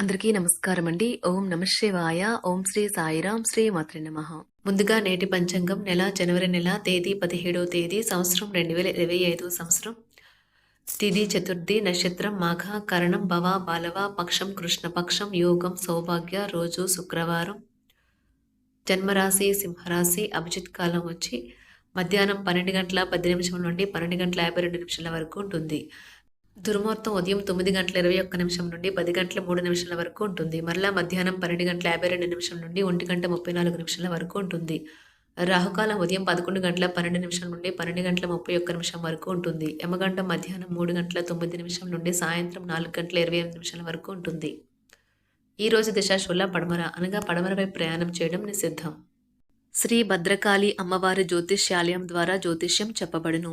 అందరికీ నమస్కారం అండి ఓం నమశివాయ ఓం శ్రీ సాయిరాం శ్రీ మాత్రి నమ. ముందుగా నేటి పంచాంగం నెల జనవరి నెల తేదీ పదిహేడవ తేదీ సంవత్సరం రెండు వేల ఇరవై ఐదు సంవత్సరం. తిథి చతుర్థి నక్షత్రం మాఘ కరణం భవ బాలవ పక్షం కృష్ణపక్షం యోగం సౌభాగ్య రోజు శుక్రవారం. జన్మరాశి సింహరాశి అభిజిత్ కాలం వచ్చి మధ్యాహ్నం పన్నెండు గంటల పది నిమిషం నుండి పన్నెండు గంటల యాభై రెండు నిమిషాల వరకు ఉంటుంది. దుర్ముహూర్తం ఉదయం తొమ్మిది గంటల ఇరవై ఒక్క నిమిషం నుండి పది గంటల మూడు నిమిషాల వరకు ఉంటుంది. మరలా మధ్యాహ్నం పన్నెండు గంటల యాభై రెండు నిమిషం నుండి ఒంటి గంట ముప్పై నాలుగు నిమిషాల వరకు ఉంటుంది. రాహుకాలం ఉదయం పదకొండు గంటల పన్నెండు నిమిషం నుండి పన్నెండు గంటల ముప్పై ఒక్క నిమిషం వరకు ఉంటుంది. యమగంట మధ్యాహ్నం మూడు గంటల తొమ్మిది నిమిషం నుండి సాయంత్రం నాలుగు గంటల ఇరవై ఎనిమిది నిమిషాల వరకు ఉంటుంది. ఈ రోజు దిశాశూల పడమర అనగా పడమరపై ప్రయాణం చేయడం నిషిద్ధం. శ్రీ భద్రకాళి అమ్మవారి జ్యోతిష్యాలయం ద్వారా జ్యోతిష్యం చెప్పబడును.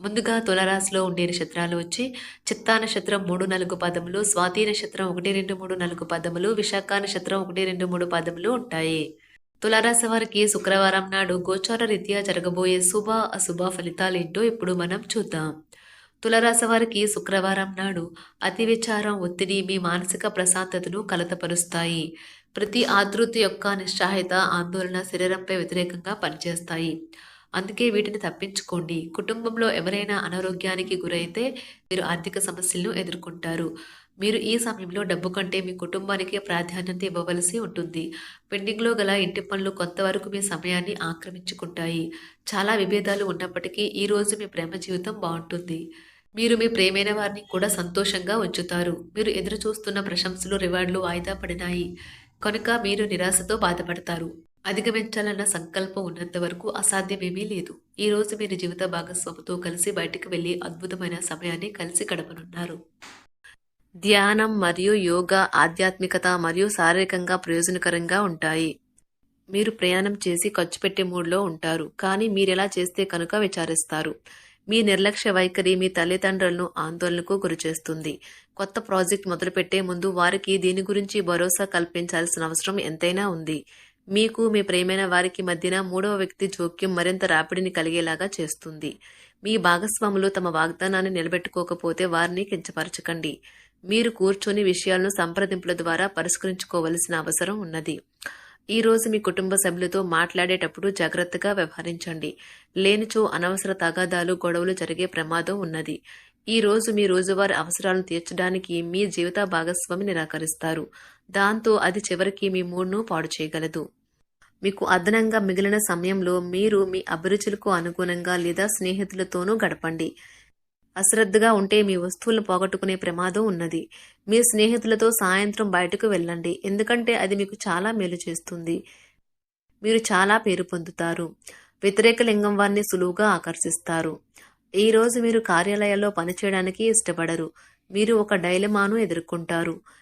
ముందుగా తులరాశిలో ఉండే నక్షత్రాలు వచ్చి చిత్తా నక్షత్రం మూడు నాలుగు పదములు స్వాతి నక్షత్రం ఒకటి రెండు మూడు నాలుగు పదములు విశాఖ నక్షత్రం ఒకటి రెండు మూడు పదములు ఉంటాయి. తులారాశి వారికి శుక్రవారం నాడు గోచార రీత్యా జరగబోయే శుభ అశుభ ఫలితాలేంటో ఇప్పుడు మనం చూద్దాం. తులరాశి వారికి శుక్రవారం నాడు అతి విచారం ఒత్తిడి మీ మానసిక ప్రశాంతతను కలతపరుస్తాయి. ప్రతి ఆతృత యొక్క నిస్సాహిత ఆందోళన శరీరంపై వ్యతిరేకంగా పనిచేస్తాయి. అందుకే వీటిని తప్పించుకోండి. కుటుంబంలో ఎవరైనా అనారోగ్యానికి గురైతే మీరు ఆర్థిక సమస్యలను ఎదుర్కొంటారు. మీరు ఈ సమయంలో డబ్బు కంటే మీ కుటుంబానికి ప్రాధాన్యత ఇవ్వవలసి ఉంటుంది. పెండింగ్లో గల ఇంటి పనులు కొంతవరకు మీ సమయాన్ని ఆక్రమించుకుంటాయి. చాలా విభేదాలు ఉన్నప్పటికీ ఈరోజు మీ ప్రేమ జీవితం బాగుంటుంది. మీరు మీ ప్రేమైన వారిని కూడా సంతోషంగా ఉంచుతారు. మీరు ఎదురు చూస్తున్న ప్రశంసలు రివార్డులు వాయిదా పడినాయి. కనుక మీరు నిరాశతో బాధపడతారు. అధిగమించాలన్న సంకల్పం ఉన్నంత వరకు అసాధ్యమేమీ లేదు. ఈ రోజు మీరు జీవిత భాగస్వామితో కలిసి బయటికి వెళ్ళి అద్భుతమైన సమయాన్ని కలిసి గడపనున్నారు. ధ్యానం మరియు యోగా ఆధ్యాత్మికత మరియు శారీరకంగా ప్రయోజనకరంగా ఉంటాయి. మీరు ప్రయాణం చేసి ఖర్చు పెట్టే మూడ్లో ఉంటారు కానీ మీరెలా చేస్తే కనుక విచారిస్తారు. మీ నిర్లక్ష్య వైఖరి మీ తల్లిదండ్రులను ఆందోళనకు గురిచేస్తుంది. కొత్త ప్రాజెక్ట్ మొదలుపెట్టే ముందు వారికి దీని గురించి భరోసా కల్పించాల్సిన అవసరం ఎంతైనా ఉంది. మీకు మీ ప్రేమైన వారికి మధ్యన మూడవ వ్యక్తి జోక్యం మరింత రాపిడిని కలిగేలాగా చేస్తుంది. మీ భాగస్వాములు తమ వాగ్దానాన్ని నిలబెట్టుకోకపోతే వారిని కించపరచకండి. మీరు కూర్చొని విషయాలను సంప్రదింపుల ద్వారా పరిష్కరించుకోవలసిన అవసరం ఉన్నది. ఈ రోజు మీ కుటుంబ సభ్యులతో మాట్లాడేటప్పుడు జాగ్రత్తగా వ్యవహరించండి. లేనిచో అనవసర తగాదాలు గొడవలు జరిగే ప్రమాదం ఉన్నది. ఈ రోజు మీ రోజువారి అవసరాలను తీర్చడానికి మీ జీవిత భాగస్వామి నిరాకరిస్తారు. దాంతో అది చివరికి మీ మూడ్ను పాడు చేయగలదు. మీకు అదనంగా మిగిలిన సమయంలో మీరు మీ అభిరుచులకు అనుగుణంగా లేదా స్నేహితులతోనూ గడపండి. అశ్రద్ధగా ఉంటే మీ వస్తువులను పోగొట్టుకునే ప్రమాదం ఉన్నది. మీ స్నేహితులతో సాయంత్రం బయటకు వెళ్ళండి. ఎందుకంటే అది మీకు చాలా మేలు చేస్తుంది. మీరు చాలా పేరు పొందుతారు. వ్యతిరేక లింగం వారిని సులువుగా ఆకర్షిస్తారు. ఈ రోజు మీరు కార్యాలయాల్లో పనిచేయడానికి ఇష్టపడరు. మీరు ఒక డైలమాను ఎదుర్కొంటారు.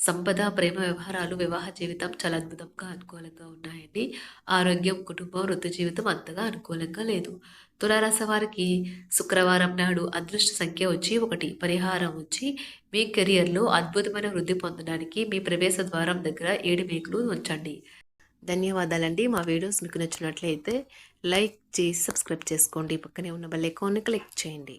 సంపద ప్రేమ వ్యవహారాలు వివాహ జీవితం చాలా అద్భుతంగా అనుకూలంగా ఉన్నాయండి. ఆరోగ్యం కుటుంబం వృత్తి జీవితం అంతగా అనుకూలంగా లేదు. తులారాశి వారికి శుక్రవారం నాడు అదృష్ట సంఖ్య వచ్చి ఒకటి. పరిహారం వచ్చి మీ కెరియర్లో అద్భుతమైన వృద్ధి పొందడానికి మీ ప్రవేశ ద్వారం దగ్గర ఏడు మేకులు ఉంచండి. ధన్యవాదాలండి. మా వీడియోస్ మీకు నచ్చినట్లయితే లైక్ చేసి సబ్స్క్రైబ్ చేసుకోండి. పక్కనే ఉన్న బెల్ ఐకాన్ని క్లిక్ చేయండి.